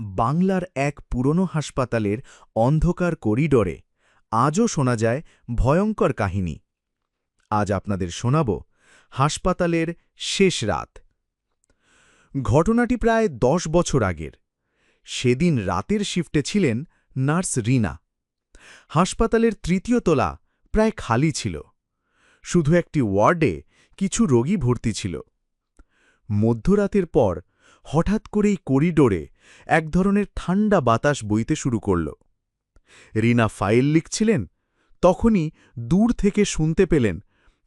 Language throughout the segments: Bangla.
বাংলার এক পুরনো হাসপাতালের অন্ধকার করিডোরে আজও শোনা যায় ভয়ঙ্কর কাহিনী। আজ আপনাদের শোনাব হাসপাতালের শেষ রাত। ঘটনাটি প্রায় দশ বছর আগের। সেদিন রাতের শিফটে ছিলেন নার্স রিনা। হাসপাতালের তৃতীয় তলা প্রায় খালি ছিল। শুধু একটি ওয়ার্ডে কিছু রোগী ভর্তি ছিল। মধ্যরাতের পর হঠাৎ করেই করিডোরে এক ধরনের ঠান্ডা বাতাস বইতে শুরু করল। রিনা ফাইল লিখছিলেন, তখনই দূর থেকে শুনতে পেলেন,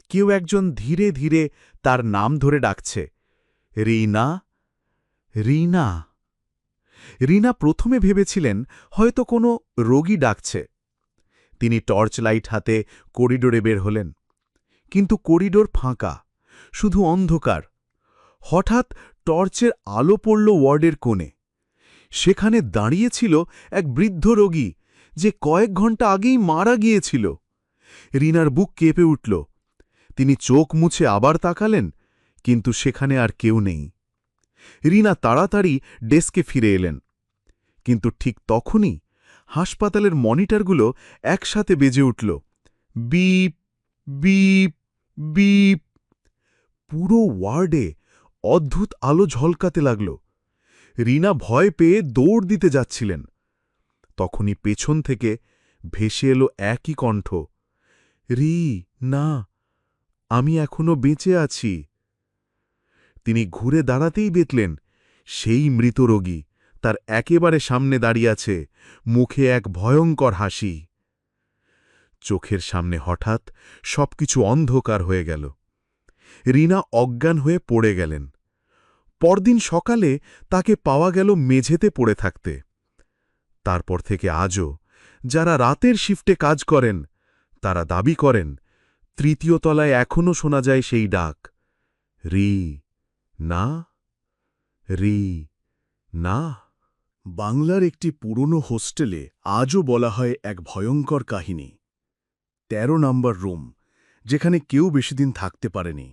কেউ একজন ধীরে ধীরে তার নাম ধরে ডাকছে। রিনা? রিনা? রিনা প্রথমে ভেবেছিলেন হয়তো কোনো রোগী ডাকছে। তিনি টর্চ লাইট হাতে করিডোরে বের হলেন। কিন্তু করিডোর ফাঁকা, শুধু অন্ধকার। হঠাৎ টর্চের আলো পড়ল ওয়ার্ডের কোণে। সেখানে দাঁড়িয়েছিল এক বৃদ্ধ রোগী, যে কয়েক ঘণ্টা আগেই মারা গিয়েছিল। রিনার বুক কেঁপে উঠল। তিনি চোখ মুছে আবার তাকালেন, কিন্তু সেখানে আর কেউ নেই। রিনা তাড়াতাড়ি ডেস্কে ফিরে এলেন। কিন্তু ঠিক তখনই হাসপাতালের মনিটরগুলো একসাথে বেজে উঠল। Beep beep beep. পুরো ওয়ার্ডে অদ্ভুত আলো ঝলকাতে লাগল। রিনা ভয় পেয়ে দৌড় দিতে যাচ্ছিলেন। তখনই পেছন থেকে ভেসে এলো একই কণ্ঠ। রি না আমি এখনও বেঁচে আছি। তিনি ঘুরে দাঁড়াতেই বেতলেন সেই মৃত রোগী তার একেবারে সামনে দাঁড়িয়ে আছে, মুখে এক ভয়ঙ্কর হাসি। চোখের সামনে হঠাৎ সবকিছু অন্ধকার হয়ে গেল। রিনা অজ্ঞান হয়ে পড়ে গেলেন। পরদিন সকালে তাকে পাওয়া গেল মেঝেতে পড়ে থাকতে। তারপর থেকে আজও যারা রাতের শিফটে কাজ করেন, তারা দাবি করেন, তৃতীয় তলায় এখনও শোনা যায় সেই ডাক, রি, না রি, না। বাংলার একটি পুরনো হোস্টেলে আজও বলা হয় এক ভয়ঙ্কর কাহিনী। ১৩ নম্বর রুম, যেখানে কেউ বেশিদিন থাকতে পারেনি।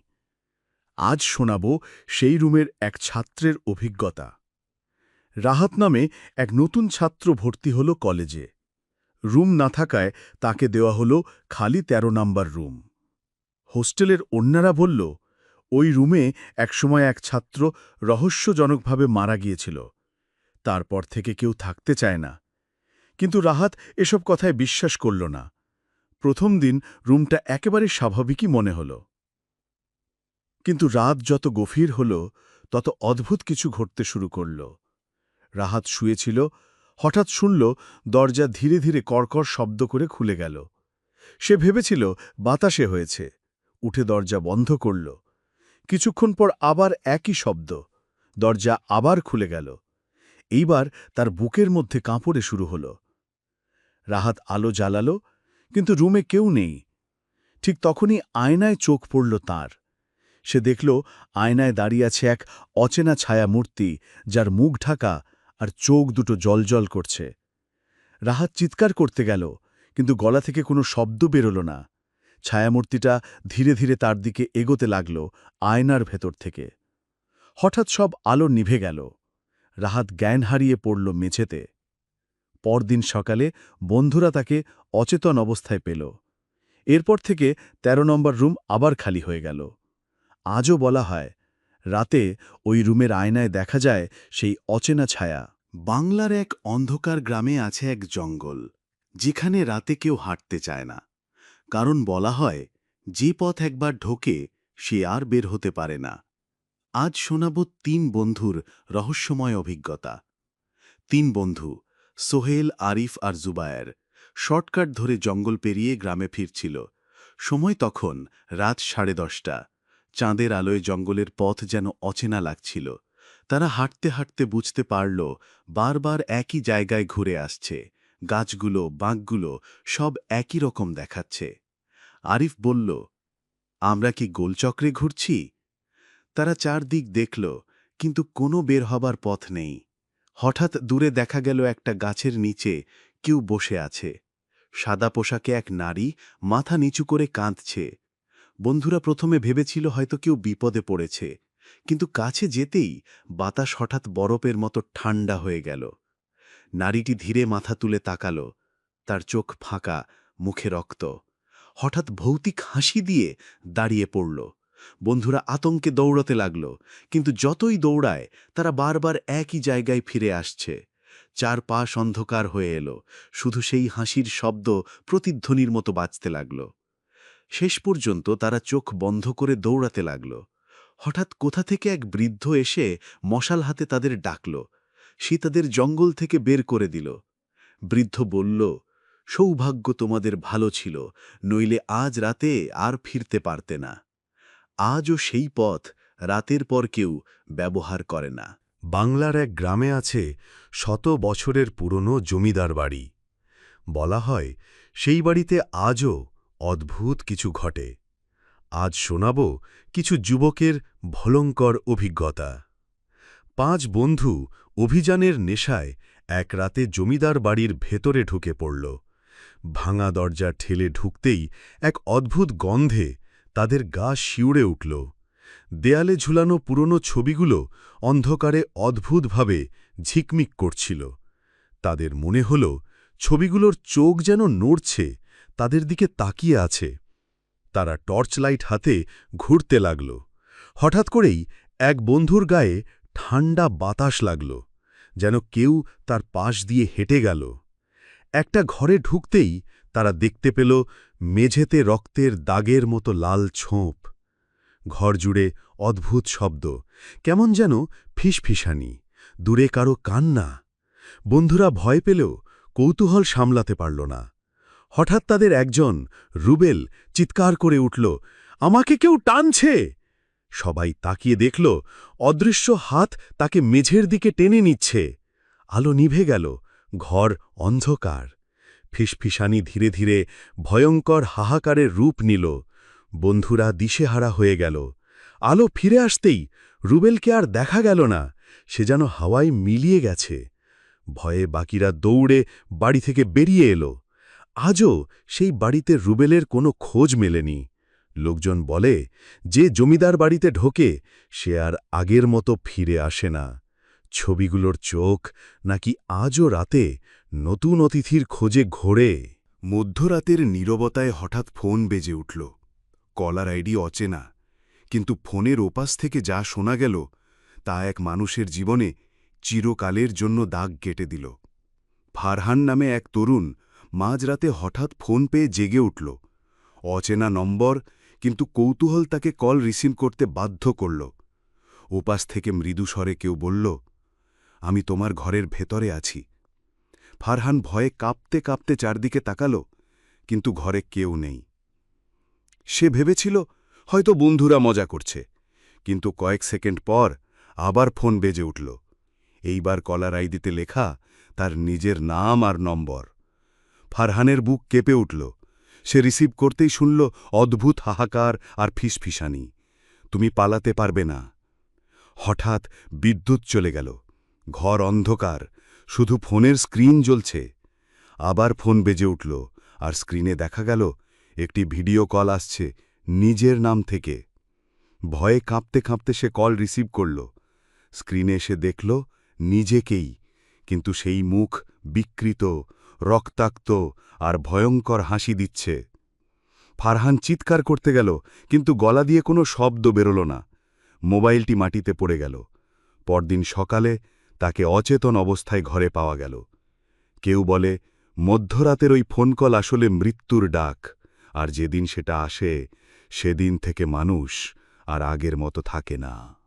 আজ শোনাব সেই রুমের এক ছাত্রের অভিজ্ঞতা। রাহাত নামে এক নতুন ছাত্র ভর্তি হল কলেজে। রুম না থাকায় তাকে দেওয়া হল খালি ১৩ নম্বর রুম। হোস্টেলের অন্যরা বলল, ওই রুমে একসময় এক ছাত্র রহস্যজনকভাবে মারা গিয়েছিল। তারপর থেকে কেউ থাকতে চায় না। কিন্তু রাহাত এসব কথায় বিশ্বাস করল না। প্রথম দিন রুমটা একেবারে স্বাভাবিকই মনে হল। কিন্তু রাত যত গভীর হল, তত অদ্ভুত কিছু ঘটতে শুরু করল। রাহাত শুয়েছিল, হঠাৎ শুনল, দরজা ধীরে ধীরে কড়কড় শব্দ করে খুলে গেল। সে ভেবেছিল, বাতাসে হয়েছে। উঠে দরজা বন্ধ করল। কিছুক্ষণ পর আবার একই শব্দ, দরজা আবার খুলে গেল। এইবার তার বুকের মধ্যে কাঁপড়ে শুরু হল। রাহাত আলো জ্বালালো, কিন্তু রুমে কেউ নেই। ঠিক তখনই আয়নায় চোখ পড়ল তার। সে দেখল আয়নায় দাঁড়িয়ে আছে এক অচেনা ছায়া মূর্তি যার মুখ ঢাকা আর চোখ দুটো জলজল করছে। রাহাত চিৎকার করতে গেল, কিন্তু গলা থেকে কোনো শব্দ বেরোল না। ছায়ামূর্তিটা ধীরে ধীরে তার দিকে এগোতে লাগল আয়নার ভেতর থেকে। হঠাৎ সব আলো নিভে গেল। রাহাত জ্ঞান হারিয়ে পড়ল মেঝেতে। পরদিন সকালে বন্ধুরা তাকে অচেতন অবস্থায় পেল। এরপর থেকে ১৩ নম্বর রুম আবার খালি হয়ে গেল। আজও বলা হয়, রাতে ওই রুমের আয়নায় দেখা যায় সেই অচেনা ছায়া। বাংলার এক অন্ধকার গ্রামে আছে এক জঙ্গল, যেখানে রাতে কেউ হাঁটতে চায় না। কারণ বলা হয়, যে পথ একবার ঢোকে, সে আর বের হতে পারে না। আজ শোনাব তিন বন্ধুর রহস্যময় অভিজ্ঞতা। তিন বন্ধু, সোহেল, আরিফ আর জুবায়ের, শর্টকাট ধরে জঙ্গল পেরিয়ে গ্রামে ফিরছিল। সময় তখন রাত সাড়ে দশটা। চাঁদের আলোয় জঙ্গলের পথ যেন অচেনা লাগছিল। তারা হাঁটতে হাঁটতে বুঝতে পারল, বারবার একই জায়গায় ঘুরে আসছে। গাছগুলো, বাঁকগুলো সব একই রকম দেখাচ্ছে। আরিফ বলল, আমরা কি গোলচক্রে ঘুরছি? তারা চারদিক দেখল, কিন্তু কোনো বের হবার পথ নেই। হঠাৎ দূরে দেখা গেল একটা গাছের নিচে কেউ বসে আছে। সাদা পোশাকে এক নারী মাথা নিচু করে কাঁদছে। বন্ধুরা প্রথমে ভেবেছিল হয়তো কেউ বিপদে পড়েছে, কিন্তু কাছে যেতেই বাতাস হঠাৎ বরফের মতো ঠান্ডা হয়ে গেল। নারীটি ধীরে মাথা তুলে তাকালো, তার চোখ ফাঁকা, মুখে রক্ত। হঠাৎ ভৌতিক হাসি দিয়ে দাঁড়িয়ে পড়ল। বন্ধুরা আতঙ্কে দৌড়তে লাগল, কিন্তু যতই দৌড়ায়, তারা বারবার একই জায়গায় ফিরে আসছে। চার পাশ অন্ধকার হয়ে এলো, শুধু সেই হাসির শব্দ প্রতিধ্বনির মতো বাজতে লাগল। শেষ পর্যন্ত তারা চোখ বন্ধ করে দৌড়াতে লাগল। হঠাৎ কোথা থেকে এক বৃদ্ধ এসে মশাল হাতে তাদের ডাকল। সে তাদের জঙ্গল থেকে বের করে দিল। বৃদ্ধ বলল, সৌভাগ্য তোমাদের ভালো ছিল, নইলে আজ রাতে আর ফিরতে পারতে না। আজও সেই পথ, রাতের পর কেউ ব্যবহার করে না। বাংলার এক গ্রামে আছে শত বছরের পুরনো জমিদার বাড়ি। বলা হয়, সেই বাড়িতে আজও অদ্ভুত কিছু ঘটে। আজ শোনাব কিছু যুবকের ভলঙ্কর অভিজ্ঞতা। পাঁচ বন্ধু অভিযানের নেশায় এক রাতে জমিদার বাড়ির ভেতরে ঢুকে পড়ল। ভাঙা দরজা ঠেলে ঢুকতেই এক অদ্ভুত গন্ধে তাদের গা শিউড়ে উঠল। দেয়ালে ঝুলানো পুরনো ছবিগুলো অন্ধকারে অদ্ভুতভাবে ঝিকমিক করছিল। তাদের মনে হল, ছবিগুলোর চোখ যেন নড়ছে তাদের দিকে তাকিয়ে আছে। তারা টর্চ লাইট হাতে ঘুরতে লাগল। হঠাৎ করেই এক বন্ধুর গায়ে ঠান্ডা বাতাস লাগল, যেন কেউ তার পাশ দিয়ে হেঁটে গেল। একটা ঘরে ঢুকতেই তারা দেখতে পেল মেঝেতে রক্তের দাগের মতো লাল ছোঁপ। ঘর জুড়ে অদ্ভুত শব্দ, কেমন যেন ফিসফিসানি, দূরে কারও কান্না। বন্ধুরা ভয় পেলেও কৌতূহল সামলাতে পারল না। হঠাৎ তাদের একজন, রুবেল, চিৎকার করে উঠল, আমাকে কেউ টানছে? সবাই তাকিয়ে দেখল, অদৃশ্য হাত তাকে মেঝের দিকে টেনে নিচ্ছে। আলো নিভে গেল, ঘর অন্ধকার। ফিসফিসানি ধীরে ধীরে ভয়ঙ্কর হাহাকারের রূপ নিল। বন্ধুরা দিশেহারা হয়ে গেল। আলো ফিরে আসতেই রুবেলকে আর দেখা গেল না, সে যেন হাওয়ায় মিলিয়ে গেছে। ভয়ে বাকিরা দৌড়ে বাড়ি থেকে বেরিয়ে এলো। আজও সেই বাড়িতে রুবেলের কোনো খোঁজ মেলেনি। লোকজন বলে, যে জমিদার বাড়িতে ঢোকে, সে আর আগের মতো ফিরে আসে না। ছবিগুলোর চোখ নাকি আজও রাতে নতুন অতিথির খোঁজে ঘোরে? মধ্যরাতের নীরবতায় হঠাৎ ফোন বেজে উঠল। কলার আইডি অচেনা, কিন্তু ফোনের ওপাশ থেকে যা শোনা গেল, তা এক মানুষের জীবনে চিরকালের জন্য দাগ কেটে দিল। ফারহান নামে এক তরুণ মাঝরাতে হঠাৎ ফোন পেয়ে জেগে উঠল। অচেনা নম্বর, কিন্তু কৌতূহল তাকে কল রিসিভ করতে বাধ্য করল। ওপাশ থেকে মৃদু স্বরে কেউ বলল, আমি তোমার ঘরের ভেতরে আছি। ফারহান ভয়ে কাঁপতে কাঁপতে চারদিকে তাকাল, কিন্তু ঘরে কেউ নেই। সে ভেবেছিল, হয়তো বন্ধুরা মজা করছে। কিন্তু কয়েক সেকেন্ড পর আবার ফোন বেজে উঠল। এইবার কলার আইডিতে লেখা তার নিজের নাম আর নম্বর। ফারহানের বুক কেঁপে উঠল। সে রিসিভ করতেই শুনল অদ্ভুত হাহাকার আর ফিসফিসানি। তুমি পালাতে পারবে না। হঠাৎ বিদ্যুৎ চলে গেল। ঘর অন্ধকার, শুধু ফোনের স্ক্রিন জ্বলছে। আবার ফোন বেজে উঠল আর স্ক্রিনে দেখা গেল একটি ভিডিও কল আসছে নিজের নাম থেকে। ভয়ে কাঁপতে কাঁপতে সে কল রিসিভ করল। স্ক্রিনে এসে দেখল নিজেকেই, কিন্তু সেই মুখ বিকৃত রক্তাক্ত আর ভয়ঙ্কর হাসি দিচ্ছে। ফারহান চিৎকার করতে গেল, কিন্তু গলা দিয়ে কোনো শব্দ বেরোল না। মোবাইলটি মাটিতে পড়ে গেল। পরদিন সকালে তাকে অচেতন অবস্থায় ঘরে পাওয়া গেল। কেউ বলে, মধ্যরাতের ওই ফোন কল আসলে মৃত্যুর ডাক, আর যেদিন সেটা আসে, সেদিন থেকে মানুষ আর আগের মতো থাকে না।